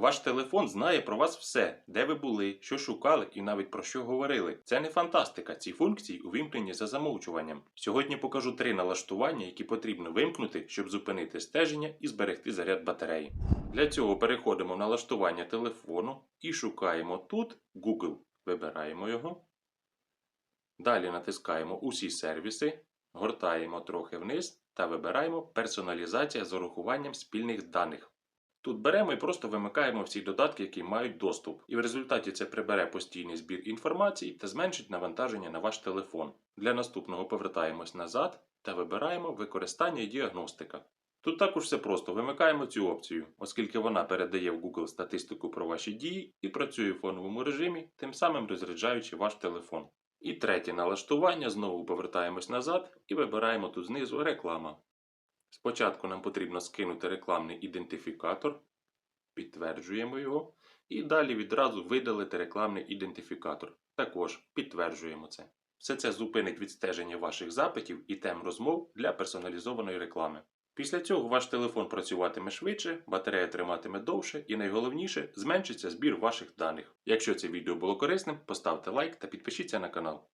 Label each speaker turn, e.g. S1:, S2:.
S1: Ваш телефон знає про вас все, де ви були, що шукали і навіть про що говорили. Це не фантастика. Ці функції увімкнені за замовчуванням. Сьогодні покажу три налаштування, які потрібно вимкнути, щоб зупинити стеження і зберегти заряд батареї. Для цього переходимо в налаштування телефону і шукаємо тут Google. Вибираємо його. Далі натискаємо Усі сервіси, гортаємо трохи вниз та вибираємо Персоналізація з урахуванням спільних даних. Тут беремо і просто вимикаємо всі додатки, які мають доступ, і в результаті це прибере постійний збір інформації та зменшить навантаження на ваш телефон. Для наступного повертаємось назад та вибираємо використання і діагностика. Тут також все просто вимикаємо цю опцію, оскільки вона передає в Google статистику про ваші дії і працює в фоновому режимі, тим самим розряджаючи ваш телефон. І третє налаштування знову повертаємось назад і вибираємо тут знизу реклама. Спочатку нам потрібно скинути рекламний ідентифікатор, підтверджуємо його, і далі відразу видалити рекламний ідентифікатор. Також підтверджуємо це. Все це зупинить відстеження ваших запитів і тем розмов для персоналізованої реклами. Після цього ваш телефон працюватиме швидше, батарея триматиме довше і найголовніше зменшиться збір ваших даних. Якщо це відео було корисним, поставте лайк та підпишіться на канал.